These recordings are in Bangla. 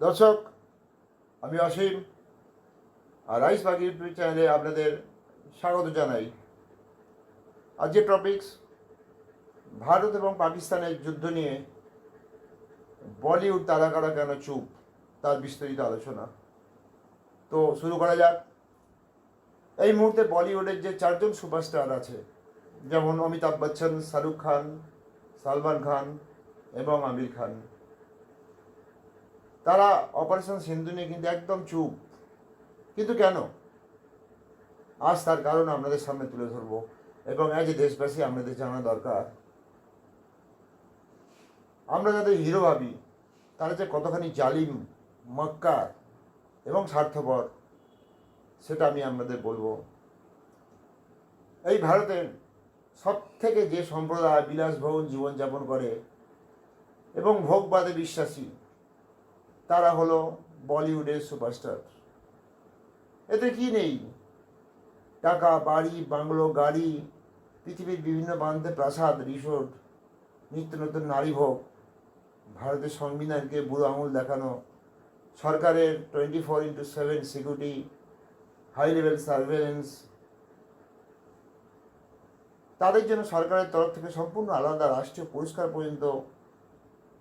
দর্শক, আমি অসীম, আর রাইস বাগ ইউটিউব চ্যানেলে আপনাদের স্বাগত জানাই। আজকের টপিকস, ভারত এবং পাকিস্তানের যুদ্ধ নিয়ে বলিউড তারকারা কেন চুপ, তার বিস্তারিত আলোচনা। তো শুরু করা যাক। এই মুহূর্তে বলিউডের যে চারজন সুপারস্টার আছে, যেমন অমিতাভ বচ্চন, শাহরুখ খান, সালমান খান এবং আমির খান। তারা অপারেশন সিন্ধু নিয়ে কিন্তু একদম চুপ। কিন্তু কেন? আজ তার কারণ আপনাদের সামনে তুলে ধরবো এবং অ্যাজ এ দেশবাসী আপনাদের জানা দরকার। আমরা যাদের হিরো ভাবি, তারা যে কতখানি জালিম, মক্কার এবং স্বার্থপর, সেটা আমি আপনাদের বলব। এই ভারতের সব থেকে যে সম্প্রদায় বিলাসবহুল জীবনযাপন করে এবং ভোগবাদে বিশ্বাসী তারা হলো বলিউডের সুপারস্টার। এতে কি নেই? টাকা, বাড়ি, বাংলো, গাড়ি, পৃথিবীর বিভিন্ন প্রান্তে প্রাসাদ, রিসোর্ট, নিত্য নতুন নারী ভোগ, ভারতের সংবিধানকে বুড়ো আঙুল দেখানো, সরকারের twenty four into seven security high level surveillance তাদের জন্য সরকারের তরফ থেকে সম্পূর্ণ আলাদা রাষ্ট্রীয় পুরস্কার পর্যন্ত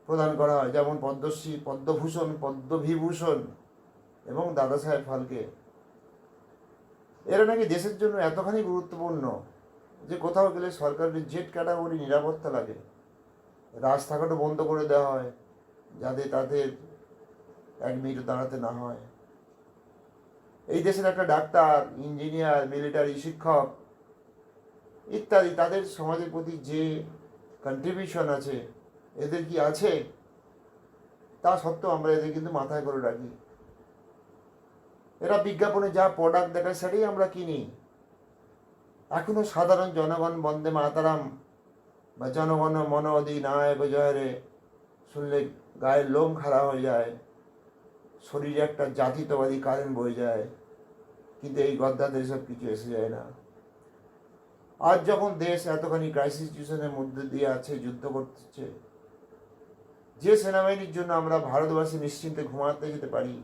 প্রদান করা হয়, যেমন পদ্মশ্রী, পদ্মভূষণ, পদ্মবিভূষণ এবং দাদা সাহেব ফালকে। এরা নাকি দেশের জন্য এতখানি গুরুত্বপূর্ণ যে কোথাও গেলে সরকারের জেট ক্যাটাগরি নিরাপত্তা লাগে। রাস্তাঘাটও বন্ধ করে দেওয়া হয়, যাতে তাদের এক মিনিট দাঁড়াতে না হয়। এই দেশের একটা ডাক্তার, ইঞ্জিনিয়ার, মিলিটারি শিক্ষক ইত্যাদি, তাদের সমাজের প্রতি যে কন্ট্রিবিউশন আছে এদের কি আছে? তা সত্ত্বেও আমরা এদের কিন্তু মাথায় করে রাখি। এরা বিজ্ঞাপনে যা প্রোডাক্ট দেখায় সেটাই আমরা কিনি। এখনও সাধারণ জনগণ বন্দে মাতারাম বা জনগণ মন অধিনায়ক জয়রে শুনলে গায়ের লোম খাড়া হয়ে যায়। শরীরে একটা জাতীয়তাবাদী কারেন্ট বয়ে যায়। কিন্তু এই গদ্দাদের সব কিছু এসে যায় না। আজ যখন দেশ এতখানি ক্রাইসিস সিচুয়েশনের মধ্যে দিয়ে আছে, যুদ্ধ করছে যে সেনাবাহিনীর জন্য আমরা ভারতবাসী নিশ্চিন্তে ঘুমাতে যেতে পারি,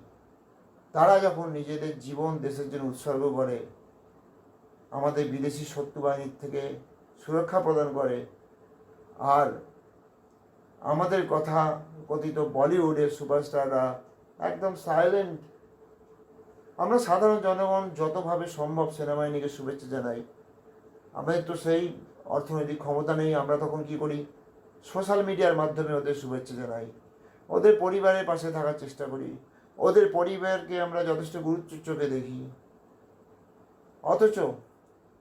তারা যখন নিজেদের জীবন দেশের জন্য উৎসর্গ করে, আমাদের বিদেশি শত্রু বাহিনীর থেকে সুরক্ষা প্রদান করে, আর আমাদের কথা কথিত বলিউডের সুপারস্টাররা একদম সাইলেন্ট আমরা সাধারণ জনগণ যতভাবে সম্ভব সেনাবাহিনীকে শুভেচ্ছা জানাই। আমাদের তো সেই অর্থনৈতিক ক্ষমতা নেই, আমরা তখন কি করি? সোশ্যাল মিডিয়ার মাধ্যমে ওদের শুভেচ্ছা জানাই। ওদের পরিবারের পাশে থাকার চেষ্টা করি। ওদের পরিবারকে আমরা যথেষ্ট গুরুত্ব চোখে দেখি। অথচ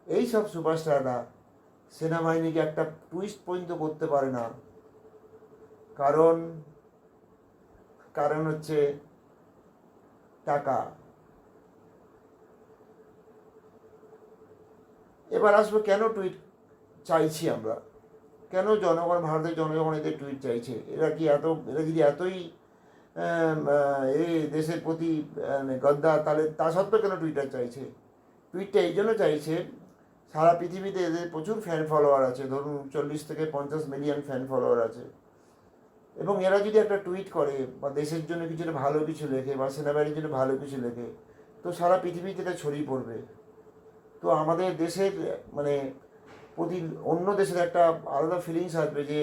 এই সব সুপারস্টাররা সেনাবাহিনীকে একটা টুইস্ট পর্যন্ত করতে পারে না। কারণ কারণ হচ্ছে টাকা। এবার আসব কেন টুইট চাইছি আমরা? কেন জনগণ ভারতের জনগণ এদের টুইট চাইছে? এরা কি এত এরা যদি এতই এই দেশের প্রতি আহ, গদ্দার তাহলে তা সত্ত্বেও কেন টুইটার চাইছে? টুইটটা এই জন্য চাইছে সারা পৃথিবীতে এদের প্রচুর ফ্যান ফলোয়ার আছে। ধরুন চল্লিশ থেকে পঞ্চাশ মিলিয়ন ফ্যান ফলোয়ার আছে। এবং এরা যদি একটা টুইট করে বা দেশের জন্য কিছু ভালো কিছু লেখে বা সেনাবাহিনীর জন্য ভালো কিছু লেখে তো সারা পৃথিবীতে এটা ছড়িয়ে পড়বে। তো আমাদের দেশের মানে প্রতি অন্য দেশের একটা আলাদা ফিলিংস আসবে যে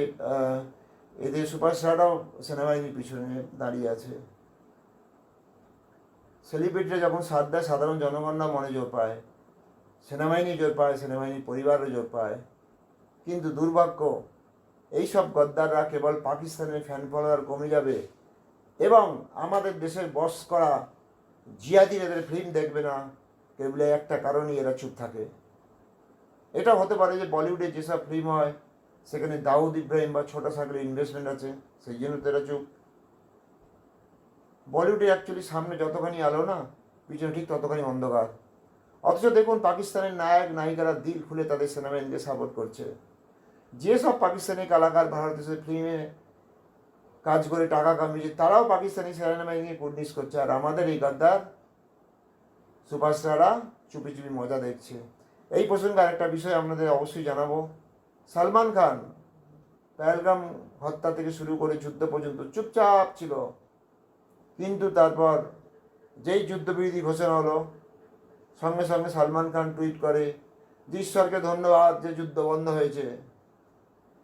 এদের সুপারস্টাররাও সেনাবাহিনীর পিছনে দাঁড়িয়ে আছে। সেলিব্রিটিরা যখন সাথ দেয়, সাধারণ জনগণরা মনে জোর পায়। সেনাবাহিনী জোর পায়, সেনাবাহিনীর পরিবারও জোর পায়। কিন্তু দুর্ভাগ্য, এইসব গদ্দাররা কেবল পাকিস্তানের ফ্যান ফলোয়ার কমে যাবে এবং আমাদের দেশের বস করা জিয়াদি এদের ফিল্ম দেখবে না। কেবল একটা কারণেই এরা চুপ থাকে। এটা হতে পারে যে বলিউডে যেসব ফিল্ম হয়, সেখানে দাউদ ইব্রাহিম বা ছোটা সাগরের ইনভেস্টমেন্ট আছে, সেই জন্য তো এরা চুপ। বলিউডে অ্যাকচুয়ালি সামনে যতখানি আলো না, পিছনে ঠিক ততখানি অন্ধকার। অথচ দেখুন পাকিস্তানের নায়ক, নায়িকারা দিল খুলে তাদের সেনাবাহিনীকে সাপোর্ট করছে। যেসব পাকিস্তানি কালাকার ভারতের ফিল্মে কাজ করে টাকা কামিয়েছে, তারাও পাকিস্তানি সেনাবাহিনীকে কুর্নিশ করছে। আর আমাদের এই গাদ্দার সুপারস্টাররা চুপি চুপি মজা দেখছে। এই প্রসঙ্গে আরেকটা বিষয় আপনাদের অবশ্যই জানাব। সালমান খান পেহেলগাম হত্যা থেকে শুরু করে যুদ্ধ পর্যন্ত চুপচাপ ছিল। কিন্তু তারপর যেই যুদ্ধবিরতি ঘোষণা হলো, সঙ্গে সঙ্গে সালমান খান টুইট করে ঈশ্বরকে ধন্যবাদ যে যুদ্ধ বন্ধ হয়েছে।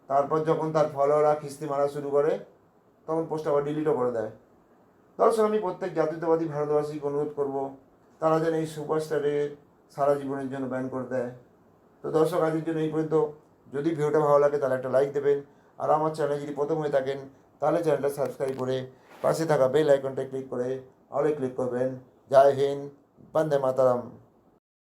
তারপর যখন তার ফলোয়াররা খিস্তি মারা শুরু করে, তখন পোস্ট আবার ডিলিটও করে দেয়। দর্শক, আমি প্রত্যেক জাতীয়তাবাদী ভারতবাসীকে অনুরোধ করব, তারা যেন এই সুপারস্টারের সারা জীবনের জন্য ব্যান করে দেয়। তো দর্শক, আজকের জন্য এই পর্যন্ত। যদি ভিডিওটা ভালো লাগে, তাহলে একটা লাইক দেবেন। আর আমার চ্যানেল যদি প্রথম হয়ে থাকেন, তাহলে চ্যানেলটা সাবস্ক্রাইব করে পাশে থাকা বেল আইকনটা ক্লিক করে অলে ক্লিক করবেন। জয় হিন্দ, বন্দে মাতারাম।